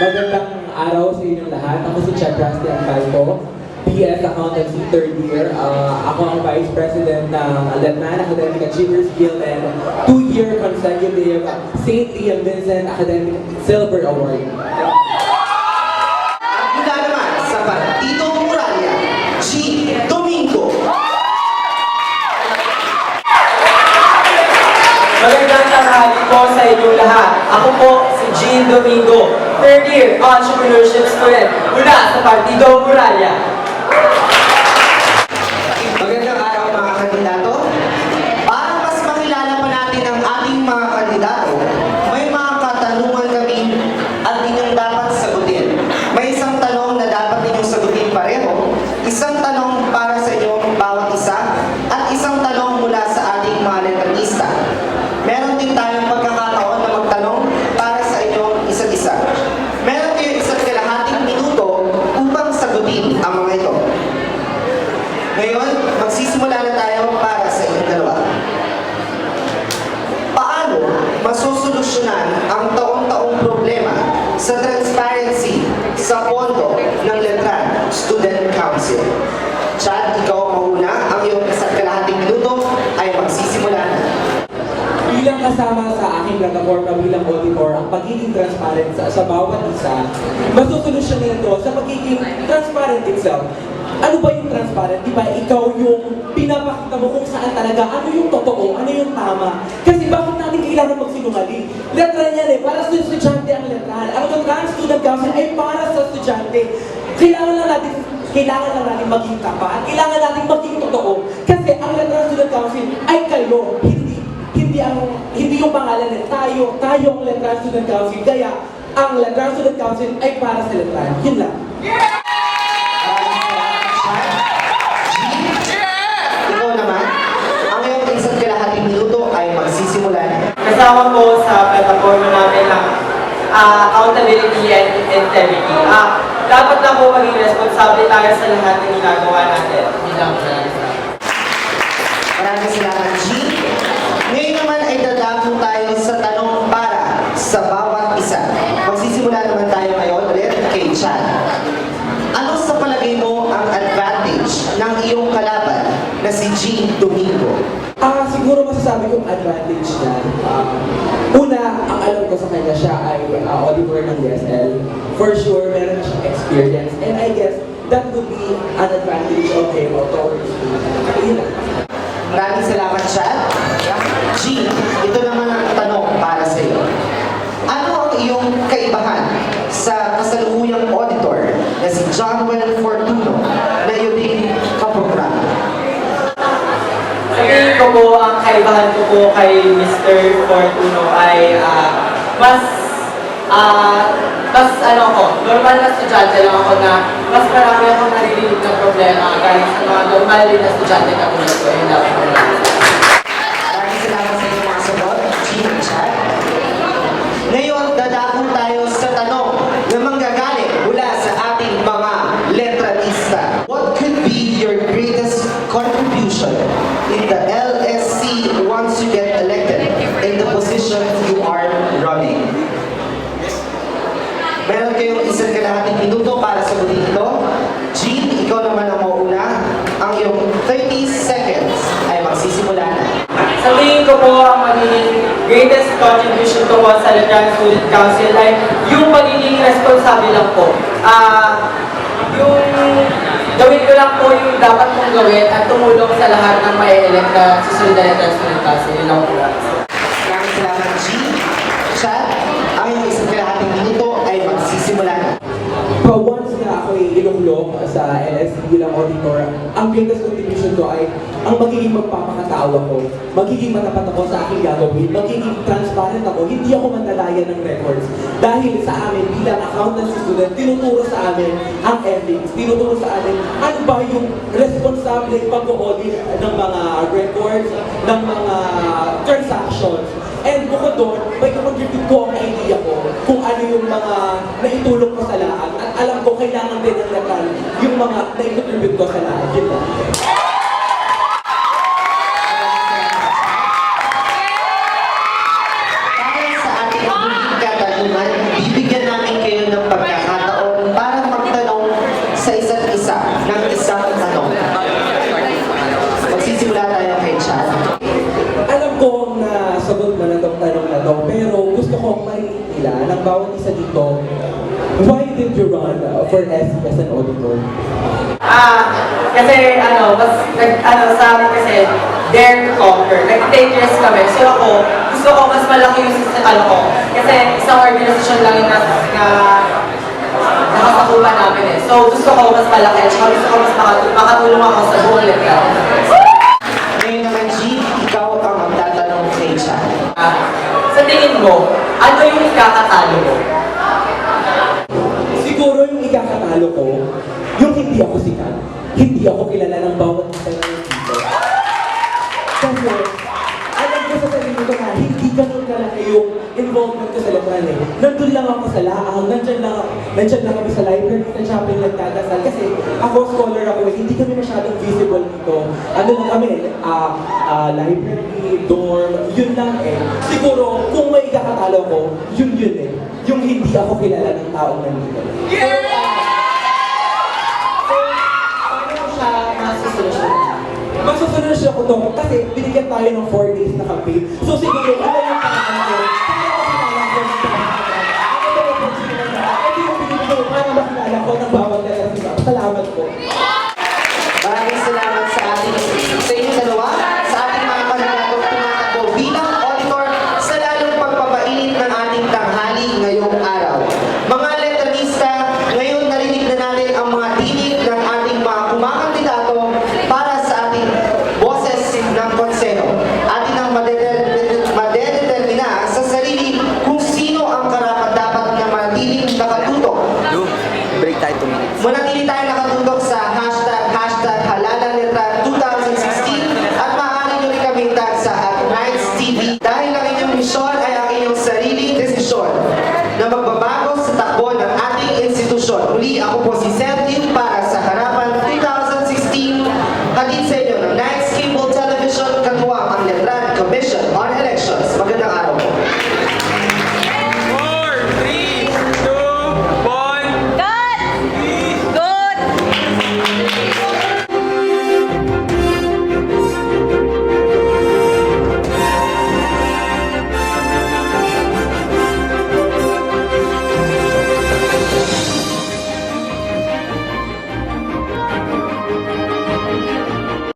Magandang araw sa inyong lahat. Ako si Chad Rusty Alcalco, PS Accountancy third year. Ah, ako ang Vice President ng Letnan Academic Achievers Guild and two-year consecutive St. Ian Vincent Academic Silver Award. At mula naman sa Partido Muralla, G. Domingo. Magandang tanghali po sa inyong lahat. Ako po si Jean Domingo, third year entrepreneurship student mula sa Partido Muralla. Magandang araw mga kandidato. Para mas makilala pa natin ang ating mga kandidato, may mga katanungan kami at inyong dapat sagutin. May isang tanong na dapat inyong sagutin pareho, isang tanong para sa inyong bawat isa, at isang tanong mula sa ating mga letratista. Meron din tayong pagkakataon na magtanong para sa inyong isa't isa. Meron kayong isa't kalahating minuto upang sagutin ang mga ito. Ngayon, magsisimula na tayo para sa inyong dalawa. Paano masosolusyonan ang taong-taong problema sa transparency pondo ng Letran Student Council? Chad, ikaw ang mauna. Ang iyong isa't kalahating minuto ay magsisimula na. Bilang kasama sa aking plataforma bilang auditor, ang pagiging transparent sa, sa bawat isa, masusolusyonan ito sa pagiging transparent itself. Ano ba yung transparent? Di ba ikaw yung pinapakita mo kung saan talaga, ano yung totoo, ano yung tama. Kasi bakit natin kailangan magsinungaling? Letra yan eh, para sa estudyante ang letran. Ang letran student council ay para sa estudyante. Kailangan lang natin kailangan lang natin maging tapat, kailangan natin maging totoo. Kasi ang letran student council ay kayo, hindi hindi ang hindi yung pangalan na tayo, tayo ang Letran Student Council. Kaya ang Letran Student Council ay para sa Letran. Yun lang. Ikaw naman, ang iyong isa't kalahating minuto ay magsisimula na. Kasama po sa plataforma namin ng ah, accountability and integrity. Ah, dapat na po maging responsable tayo sa lahat ng ginagawa natin. Bilang Maraming salamat, G. Ngayon naman ay dadako tayo sa tanong para sa bawat isa. Magsisimula naman tayo ngayon ulit kay Chad. Ano sa palagay mo ang advantage ng iyong kalaban na si G. Domingo? Ah, siguro masasabi kong advantage niya. Ah, una, ang alam ko sa kanya siya ay ah, auditor ng DSL. For sure, meron siyang experience. And I guess that would be an advantage of him or towards me. Maraming salamat, Chad. G, ito naman ang tanong para sa iyo. Ano ang iyong kaibahan sa kasalukuyang auditor na si John Well Fortuno na iyo ding kaprogram? Sa tingin ko po, ang kaibahan ko po kay Mr. Fortuno ay ah, mas ah, mas ano ko, normal na estudyante lang ako na mas marami akong naririnig na problema galing sa mga normal din na estudyante katulad ko. Yun lang po. Maraming salamat sa inyong mga sagot, G at Chad. Ngayon, dadako tayo sa tanong na manggagaling mula sa ating mga letranista. What could be your greatest contribution in the LSC once you get elected in the position you are running? Meron kayong isang kalahating minuto para sagutin ito. Jean, ikaw naman ang mauna. Ang iyong 30 seconds ay magsisimula na. Sa tingin ko po, ang greatest contribution ko po sa Letran Student Council ay yung pagiging responsable lang po. Ah, yung gawin ko lang po yung dapat kong gawin at tumulong sa lahat ng may elect na susunod na Letran Student Council. Yun lang po. Maraming salamat, G. Chad, ang iyong isang kalahating minuto ay magsisimula na. Pa once ilunglong sa LS bilang auditor, ang greatest contribution ko ay ang magiging magpapakatao ako, magiging matapat ako sa aking gagawin, magiging transparent ako, hindi ako mandalaya ng records. Dahil sa amin bilang accountancy student, tinuturo sa amin ang ethics, tinuturo sa amin ano ba yung responsable pag-audit ng mga records, ng mga transactions. And bukod doon, may contribute ko ang idea kailangan din ang lagal yung mga naitutubig ko sa lahat, di ba? bibigyan namin kayo ng pagkakataon para magtanong sa isa't isa ng isang tanong. Magsisimula tayo kay Chad. Alam ko na sagot na na itong tanong na to, pero gusto kong marinig nila ng bawat isa dito why did you run uh, for SC as an auditor? Ah, kasi ano, mas, nag, ano, sa amin kasi, dare to conquer. Nag-take risk kami. So ako, gusto ko mas malaki yung ano ko. Kasi isang organisasyon lang yung nas, na nakasakupan namin eh. So gusto ko mas malaki. At gusto ko mas makatulong, makatulong ako sa buong level. Ngayon naman, G, ikaw ang magtatanong kay Chan. Ah, sa tingin mo, ano yung ikakatalo mo? Siguro yung ikakatalo ko, yung hindi ako sikat. Hindi ako kilala ng bawat isa na dito. Kasi, alam ko sa sarili ko na hindi ganun kalaki yung involvement ko sa lokal eh. Nandun lang ako sa laang, nandyan lang, nandyan lang kami sa library sa chapel nagdadasal. Kasi ako, scholar ako eh, hindi kami masyadong visible dito. Ano lang kami, ah, ah, library, dorm, yun lang eh. Siguro, kung may ikakatalo ko, yun yun eh. Yung hindi ako kilala ng taong nandito. So, paano mo siya masusolusyon? Masusunod siya ko to kasi binigyan tayo ng 4 days na campaign. So siguro, ito yung parang ko. Salamat po. Maraming salamat